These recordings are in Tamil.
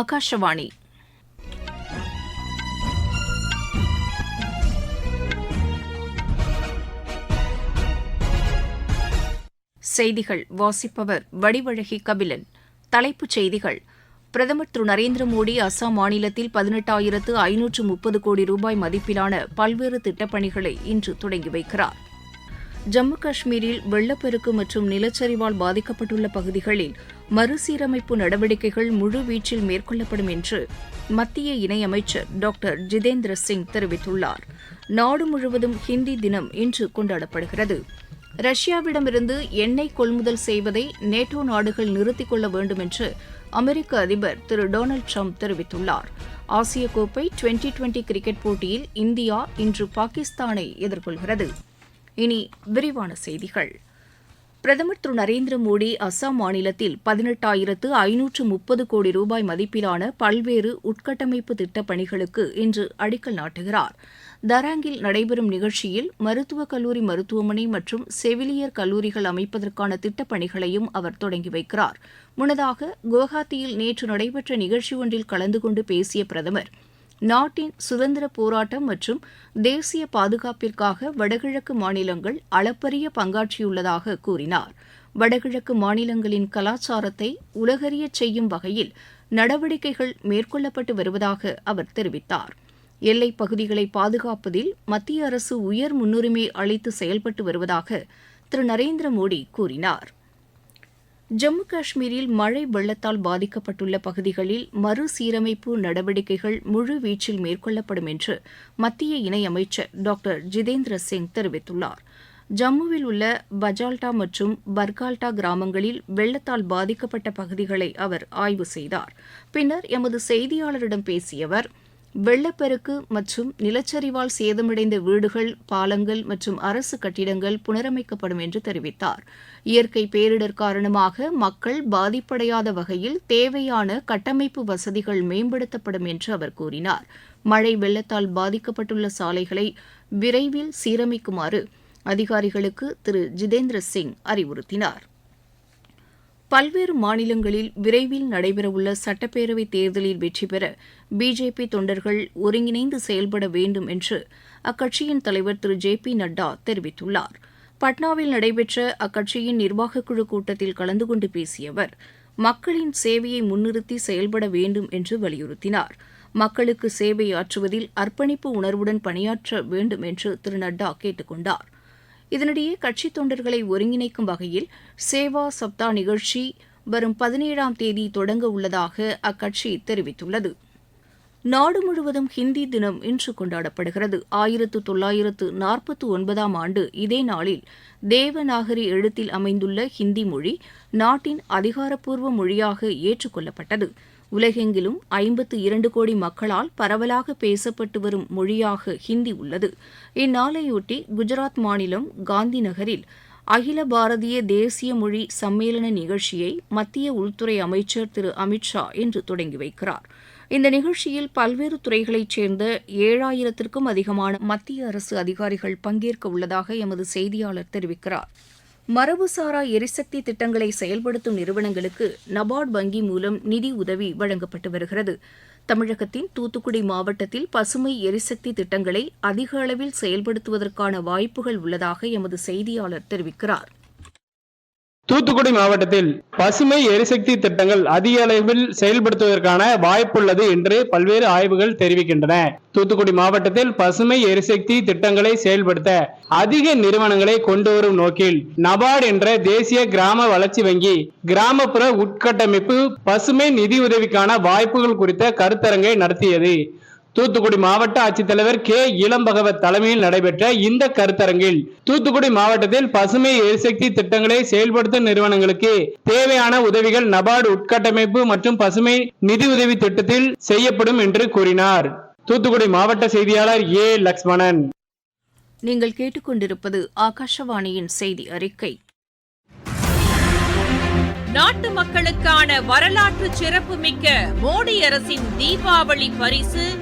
ஆகாஷவாணி செய்திகள் வாசிப்பவர் வடிவழகி கபிலன். தலைப்புச் செய்திகள். பிரதமர் திரு. நரேந்திர மோடி அஸ்ஸாம் மாநிலத்தில் பதினெட்டாயிரத்து ஐநூற்று முப்பது கோடி ரூபாய் மதிப்பிலான பல்வேறு திட்டப்பணிகளை இன்று தொடங்கி வைக்கிறார். ஜம்மு காஷ்மீரில் வெள்ளப்பெருக்கு மற்றும் நிலச்சரிவால் பாதிக்கப்பட்டுள்ள பகுதிகளில் மறுசீரமைப்பு நடவடிக்கைகள் முழுவீச்சில் மேற்கொள்ளப்படும் என்று மத்திய இணையமைச்சர் டாக்டர் ஜிதேந்திர சிங் தெரிவித்துள்ளார். நாடு முழுவதும் ஹிந்தி தினம் இன்று கொண்டாடப்படுகிறது. ரஷ்யாவிடமிருந்து எண்ணெய் கொள்முதல் செய்வதை நேட்டோ நாடுகள் நிறுத்திக் கொள்ள வேண்டும் என்று அமெரிக்க அதிபர் திரு டொனால்டு ட்ரம்ப் தெரிவித்துள்ளார். ஆசிய கோப்பை டுவெண்டி டுவெண்டி கிரிக்கெட் போட்டியில் இந்தியா இன்று பாகிஸ்தானை எதிர்கொள்கிறது. இனி விரிவான செய்திகள். பிரதமர் திரு நரேந்திர மோடி அஸ்ஸாம் மாநிலத்தில் பதினெட்டாயிரத்து ஐநூற்று முப்பது கோடி ரூபாய் மதிப்பிலான பல்வேறு உட்கட்டமைப்பு திட்டப் பணிகளுக்கு இன்று அடிக்கல் நாட்டுகிறார். தராங்கில் நடைபெறும் நிகழ்ச்சியில் மருத்துவக் கல்லூரி மருத்துவமனை மற்றும் செவிலியர் கல்லூரிகள் அமைப்பதற்கான திட்டப் பணிகளையும் அவர் தொடங்கி வைக்கிறார். முன்னதாக குவஹாத்தியில் நேற்று நடைபெற்ற நிகழ்ச்சி ஒன்றில் கலந்து கொண்டு பேசிய பிரதமர் நாட்டின் சுதந்திர போராட்டம் மற்றும் தேசிய பாதுகாப்பிற்காக வடகிழக்கு மாநிலங்கள் அளப்பரிய பங்காற்றியுள்ளதாக கூறினார். வடகிழக்கு மாநிலங்களின் கலாச்சாரத்தை உலகறியச் செய்யும் வகையில் நடவடிக்கைகள் மேற்கொள்ளப்பட்டு வருவதாக அவர் தெரிவித்தார். எல்லைப் பகுதிகளை பாதுகாப்பதில் மத்திய அரசு உயர் முன்னுரிமை அளித்து செயல்பட்டு வருவதாக திரு. நரேந்திர மோடி கூறினார். ஜம்மு காஷ்மீரில் மழை வெள்ளத்தால் பாதிக்கப்பட்டுள்ள பகுதிகளில் மறுசீரமைப்பு நடவடிக்கைகள் முழுவீச்சில் மேற்கொள்ளப்படும் என்று மத்திய இணையமைச்சர் டாக்டர் ஜிதேந்திர சிங் தெரிவித்துள்ளார். ஜம்முவில் உள்ள பஜால்டா மற்றும் பர்கால்டா கிராமங்களில் வெள்ளத்தால் பாதிக்கப்பட்ட பகுதிகளை அவர் ஆய்வு செய்தார். பின்னர் எமது செய்தியாளரிடம் பேசிய அவர் வெள்ளப்பெருக்கு மற்றும் நிலச்சரிவால் சேதமடைந்த வீடுகள் பாலங்கள் மற்றும் அரசு கட்டிடங்கள் புனரமைக்கப்படும் என்று தெரிவித்தார். இயற்கை பேரிடர் காரணமாக மக்கள் பாதிப்படையாத வகையில் தேவையான கட்டமைப்பு வசதிகள் மேம்படுத்தப்படும் என்று அவர் கூறினார். மழை வெள்ளத்தால் பாதிக்கப்பட்டுள்ள சாலைகளை விரைவில் சீரமைக்குமாறு அதிகாரிகளுக்கு திரு. ஜிதேந்திர சிங் அறிவுறுத்தினார். பல்வேறு மாநிலங்களில் விரைவில் நடைபெறவுள்ள சட்டப்பேரவைத் தேர்தலில் வெற்றி பெற பிஜேபி தொண்டர்கள் ஒருங்கிணைந்து செயல்பட வேண்டும் என்று அக்கட்சியின் தலைவர் திரு. ஜே. பி. நட்டா தெரிவித்துள்ளார். பட்னாவில் நடைபெற்ற அக்கட்சியின் நிர்வாகக்குழு கூட்டத்தில் கலந்து கொண்டு பேசிய அவர் மக்களின் சேவையை முன்னிறுத்தி செயல்பட வேண்டும் என்று வலியுறுத்தினார். மக்களுக்கு சேவை ஆற்றுவதில் அர்ப்பணிப்பு உணர்வுடன் பணியாற்ற வேண்டும் என்று திரு. நட்டா கேட்டுக் கொண்டாா் இதனிடையே கட்சித் தொண்டர்களை ஒருங்கிணைக்கும் வகையில் சேவா சப்தா நிகழ்ச்சி வரும் பதினேழாம் தேதி தொடங்க உள்ளதாக அக்கட்சி தெரிவித்துள்ளது. நாடு முழுவதும் ஹிந்தி தினம் இன்று கொண்டாடப்படுகிறது. ஆயிரத்து தொள்ளாயிரத்து நாற்பத்தி ஒன்பதாம் ஆண்டு இதே நாளில் தேவநாகரி எழுத்தில் அமைந்துள்ள ஹிந்தி மொழி நாட்டின் அதிகாரப்பூர்வ மொழியாக ஏற்றுக்கொள்ளப்பட்டது. உலகெங்கிலும் ஐம்பத்து இரண்டு கோடி மக்களால் பரவலாக பேசப்பட்டு வரும் மொழியாக ஹிந்தி உள்ளது. இந்நாளையொட்டி குஜராத் மாநிலம் காந்தி நகரில் அகில பாரதிய தேசிய மொழி சம்மேளன நிகழ்ச்சியை மத்திய உள்துறை அமைச்சர் திரு அமித்ஷா இன்று தொடங்கி வைக்கிறார். இந்த நிகழ்ச்சியில் பல்வேறு துறைகளைச் சேர்ந்த ஏழாயிரத்திற்கும் அதிகமான மத்திய அரசு அதிகாரிகள் பங்கேற்க உள்ளதாக எமது செய்தியாளர் தெரிவிக்கிறார். மரபுசாரா எரிசக்தி திட்டங்களை செயல்படுத்தும் நிறுவனங்களுக்கு நபார்டு வங்கி மூலம் நிதி உதவி வழங்கப்பட்டு வருகிறது. தமிழகத்தின் தூத்துக்குடி மாவட்டத்தில் பசுமை எரிசக்தி திட்டங்களை அதிக அளவில் செயல்படுத்துவதற்கான வாய்ப்புகள் உள்ளதாக எமது செய்தியாளர் தெரிவிக்கிறார். தூத்துக்குடி மாவட்டத்தில் பசுமை எரிசக்தி திட்டங்கள் அதிக அளவில் செயல்படுத்துவதற்கான வாய்ப்புள்ளது என்று பல்வேறு ஆய்வுகள் தெரிவிக்கின்றன. தூத்துக்குடி மாவட்டத்தில் பசுமை எரிசக்தி திட்டங்களை செயல்படுத்த அதிக நிறுவனங்களை கொண்டு வரும் நோக்கில் நபார்டு என்ற தேசிய கிராம வளர்ச்சி வங்கி கிராமப்புற உட்கட்டமைப்பு பசுமை நிதி உதவிக்கான வாய்ப்புகள் குறித்த கருத்தரங்கை நடத்தியது. தூத்துக்குடி மாவட்ட ஆட்சித்தலைவர் கே. இளம்பகவத் தலைமையில் நடைபெற்ற இந்த கருத்தரங்கில் தூத்துக்குடி மாவட்டத்தில் பசுமை எரிசக்தி திட்டங்களை செயல்படுத்தும் நிறுவனங்களுக்கு தேவையான உதவிகள் நபார்டு உட்கட்டமைப்பு மற்றும் பசுமை நிதி உதவி திட்டத்தில் செய்யப்படும் என்று கூறினார். தூத்துக்குடி மாவட்ட செய்தியாளர் ஏ. லக்ஷ்மணன். நீங்கள் கேட்டுக்கொண்டிருப்பது ஆகாஷவாணியின் செய்தி அறிக்கை. நாட்டு மக்களுக்கான வரலாற்று சிறப்புமிக்க மோடி அரசின் தீபாவளி பரிசு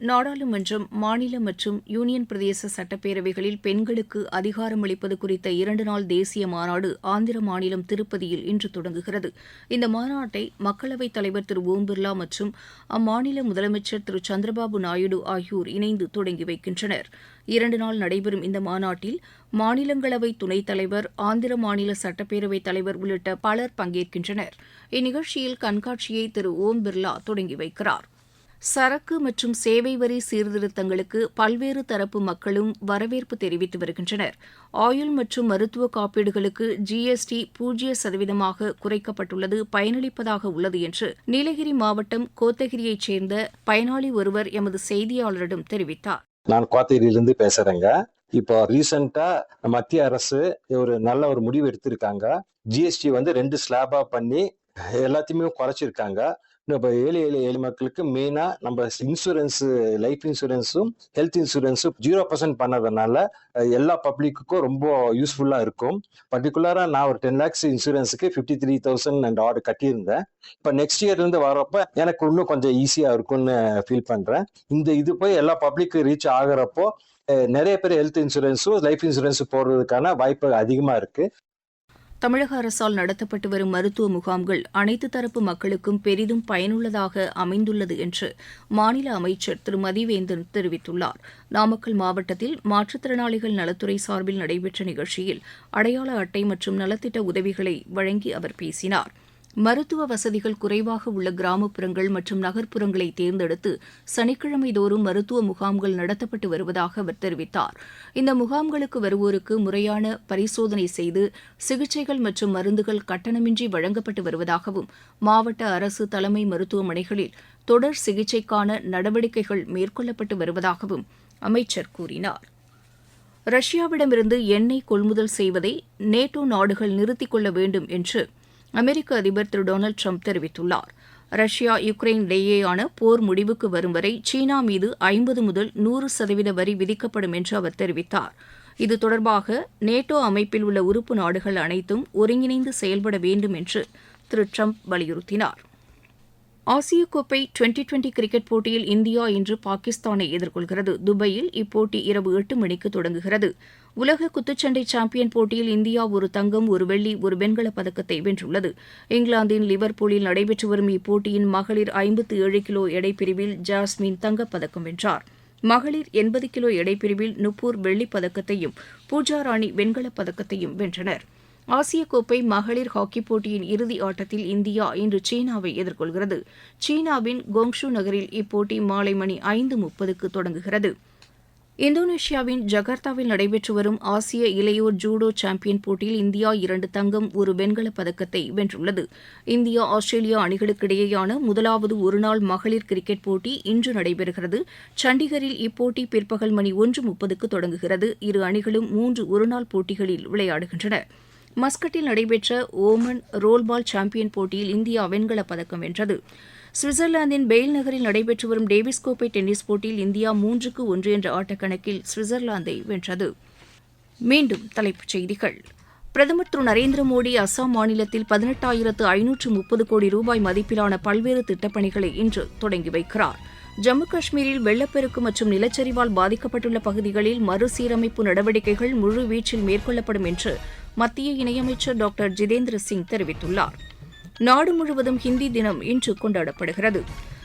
நாடாளுமன்றம் மாநில மற்றும் யூனியன் பிரதேச சட்டப்பேரவைகளில் பெண்களுக்கு அதிகாரமளிப்பது குறித்த இரண்டு நாள் தேசிய மாநாடு ஆந்திர மாநிலம் திருப்பதியில் இன்று தொடங்குகிறது. இந்த மாநாட்டை மக்களவைத் தலைவர் திரு ஓம் பிர்லா மற்றும் அம்மாநில முதலமைச்சர் திரு சந்திரபாபு நாயுடு ஆகியோர் இணைந்து தொடங்கி வைக்கின்றனர். இரண்டு நாள் நடைபெறும் இந்த மாநாட்டில் மாநிலங்களவை துணைத் தலைவர் ஆந்திர மாநில சட்டப்பேரவைத் தலைவர் உள்ளிட்ட பலர் பங்கேற்கின்றனர். இந்நிகழ்ச்சியில் கண்காட்சியை திரு ஓம் பிர்லா தொடங்கி வைக்கிறார். சரக்கு மற்றும் சேவை வரி சீர்திருத்தங்களுக்கு பல்வேறு தரப்பு மக்களும் வரவேற்பு தெரிவித்து வருகின்றனர். ஆயுள் மற்றும் மருத்துவ காப்பீடுகளுக்கு ஜிஎஸ்டி பூஜ்ஜிய சதவீதமாக குறைக்கப்பட்டுள்ளது பயனளிப்பதாக உள்ளது என்று நீலகிரி மாவட்டம் கோத்தகிரியைச் சேர்ந்த பயனாளி ஒருவர் எமது செய்தியாளரிடம் தெரிவித்தார். நான் கோத்தகிரியிலிருந்து பேசுறேங்க. இப்போ ரீசெண்டா மத்திய அரசு ஒரு நல்ல ஒரு முடிவு எடுத்திருக்காங்க. ஜிஎஸ்டி வந்து ரெண்டு ஸ்லாபா பண்ணி எல்லாத்தையுமே குறைச்சிருக்காங்க. இப்போ ஏழை ஏழை ஏழை மக்களுக்கு மெயினாக நம்ம இன்சூரன்ஸு லைஃப் இன்சூரன்ஸும் ஹெல்த் இன்சூரன்ஸும் ஜீரோ பர்சன்ட் பண்ணதுனால எல்லா பப்ளிக்குக்கும் ரொம்ப யூஸ்ஃபுல்லாக இருக்கும். பர்டிகுலராக நான் ஒரு டென் லேக்ஸ் இன்சூரன்ஸுக்கு fifty three thousand and order கட்டியிருந்தேன். இப்போ நெக்ஸ்ட் இயர்லேருந்து வரப்போ வரப்ப எனக்கு இன்னும் கொஞ்சம் ஈஸியாக இருக்கும்னு ஃபீல் பண்ணுறேன் இந்த இது போய் எல்லா பப்ளிக்கு ரீச் ஆகுறப்போ நிறைய பேர் ஹெல்த் இன்சூரன்ஸும் லைஃப் இன்சூரன்ஸும் போடுறதுக்கான வாய்ப்பு அதிகமாக இருக்குது தமிழக அரசால் நடத்தப்பட்டு வரும் மருத்துவ முகாம்கள் அனைத்து தரப்பு மக்களுக்கும் பெரிதும் பயனுள்ளதாக அமைந்துள்ளது என்று மாநில அமைச்சர் திரு மதிவேந்தன் தெரிவித்துள்ளார். நாமக்கல் மாவட்டத்தில் மாற்றுத்திறனாளிகள் நலத்துறை சார்பில் நடைபெற்ற நிகழ்ச்சியில் அடையாள அட்டை மற்றும் நலத்திட்ட உதவிகளை வழங்கி அவர் பேசினார். மருத்துவ வசதிகள் குறைவாக உள்ள கிராமப்புறங்கள் மற்றும் நகர்ப்புறங்களை தேர்ந்தெடுத்து சனிக்கிழமை தோறும் மருத்துவ முகாம்கள் நடத்தப்பட்டு வருவதாக அவர் தெரிவித்தார். இந்த முகாம்களுக்கு வருவோருக்கு முறையான பரிசோதனை செய்து சிகிச்சைகள் மற்றும் மருந்துகள் கட்டணமின்றி வழங்கப்பட்டு வருவதாகவும் மாவட்ட அரசு தலைமை மருத்துவமனைகளில் தொடர் சிகிச்சைக்கான நடவடிக்கைகள் மேற்கொள்ளப்பட்டு வருவதாகவும் அமைச்சர் கூறினார். ரஷ்யாவிடமிருந்து எண்ணெய் கொள்முதல் செய்வதை நேட்டோ நாடுகள் நிறுத்திக் கொள்ள வேண்டும் என்று அமெரிக்க அதிபர் திரு டொனால்டு ட்ரம்ப் தெரிவித்துள்ளார். ரஷ்யா யுக்ரைன் இடையேயான போர் முடிவுக்கு வரும் வரை சீனா மீது ஐம்பது முதல் நூறு சதவீத வரி விதிக்கப்படும் என்று அவர் தெரிவித்தார். இது தொடர்பாக நேட்டோ அமைப்பில் உள்ள உறுப்பு நாடுகள் அனைத்தும் ஒருங்கிணைந்து செயல்பட வேண்டும் என்று திரு ட்ரம்ப் வலியுறுத்தினார். ஆசிய கோப்பை டுவெண்டி டுவெண்டி கிரிக்கெட் போட்டியில் இந்தியா இன்று பாகிஸ்தானை எதிர்கொள்கிறது. துபாயில் இப்போட்டி இரவு எட்டு மணிக்கு தொடங்குகிறது. உலக குத்துச்சண்டை சாம்பியன் போட்டியில் இந்தியா ஒரு தங்கம் ஒரு வெள்ளி ஒரு வெண்கலப் பதக்கத்தை வென்றுள்ளது. இங்கிலாந்தின் லிவர்பூலில் நடைபெற்று வரும் இப்போட்டியின் மகளிர் ஐம்பத்து ஏழு கிலோ எடைப்பிரிவில் ஜாஸ்மின் தங்கப்பதக்கம் வென்றார். மகளிர் எண்பது கிலோ எடைப்பிரிவில் நுப்பூர் வெள்ளிப் பதக்கத்தையும் பூஜா ராணி வெண்கலப் பதக்கத்தையும் வென்றனர். ஆசிய கோப்பை மகளிர் ஹாக்கிப் போட்டியின் இறுதி ஆட்டத்தில் இந்தியா இன்று சீனாவை எதிர்கொள்கிறது. சீனாவின் கோங்ஷு நகரில் இப்போட்டி மாலை மணி ஐந்து முப்பதுக்கு தொடங்குகிறது. இந்தோனேஷியாவின் ஜகார்த்தாவில் நடைபெற்று வரும் ஆசிய இளையோர் ஜூடோ சாம்பியன் போட்டியில் இந்தியா இரண்டு தங்கம் ஒரு வெண்கலப் பதக்கத்தை வென்றுள்ளது. இந்தியா ஆஸ்திரேலியா அணிகளுக்கிடையேயான முதலாவது ஒருநாள் மகளிர் கிரிக்கெட் போட்டி இன்று நடைபெறுகிறது. சண்டிகரில் இப்போட்டி பிற்பகல் மணி ஒன்று முப்பதுக்கு தொடங்குகிறது. இரு அணிகளும் மூன்று ஒருநாள் போட்டிகளில் விளையாடுகின்றன. மஸ்கட்டில் நடைபெற்ற ஓமன் ரோல்பால் சாம்பியன் போட்டியில் இந்தியா வெண்கலப் பதக்கம் வென்றது. சுவிட்சர்லாந்தின் பெயில் நகரில் நடைபெற்று வரும் டேவிஸ் கோப்பை டென்னிஸ் போட்டியில் இந்தியா மூன்றுக்கு ஒன்று என்ற ஆட்டக்கணக்கில் சுவிட்சர்லாந்தை வென்றது. மீண்டும் தலைப்புச் செய்திகள். பிரதமர் திரு நரேந்திர மோடி அஸ்ஸாம் மாநிலத்தில் பதினெட்டாயிரத்து ஐநூற்று முப்பது கோடி ரூபாய் மதிப்பிலான பல்வேறு திட்டப்பணிகளை இன்று தொடங்கி வைக்கிறார். ஜம்மு காஷ்மீரில் வெள்ளப்பெருக்கு மற்றும் நிலச்சரிவால் பாதிக்கப்பட்டுள்ள பகுதிகளில் மறுசீரமைப்பு நடவடிக்கைகள் முழுவீச்சில் மேற்கொள்ளப்படும் என்று மத்திய இணையமைச்சர் டாக்டர் ஜிதேந்திர சிங் தெரிவித்துள்ளார். நாடு முழுவதும் ஹிந்தி தினம் இன்று கொண்டாடப்படுகிறது.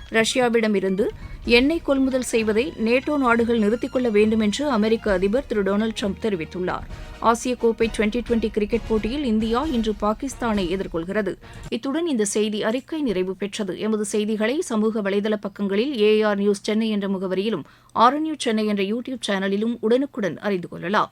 ரஷ்யாவிடமிருந்து எண்ணெய் கொள்முதல் செய்வதை நேட்டோ நாடுகள் நிறுத்திக் கொள்ள வேண்டும் என்று அமெரிக்க அதிபர் திரு டொனால்டு ட்ரம்ப் தெரிவித்துள்ளார். ஆசிய கோப்பை டுவெண்டி டுவெண்டி கிரிக்கெட் போட்டியில் இந்தியா இன்று பாகிஸ்தானை எதிர்கொள்கிறது. இத்துடன் இந்த செய்தி அறிக்கை நிறைவு பெற்றது. எமது செய்திகளை சமூக வலைதள பக்கங்களில் ஏஆர் நியூஸ் சென்னை என்ற முகவரியிலும் ஆர் சென்னை என்ற யூடியூப் சேனலிலும் உடனுக்குடன் அறிந்து கொள்ளலாம்.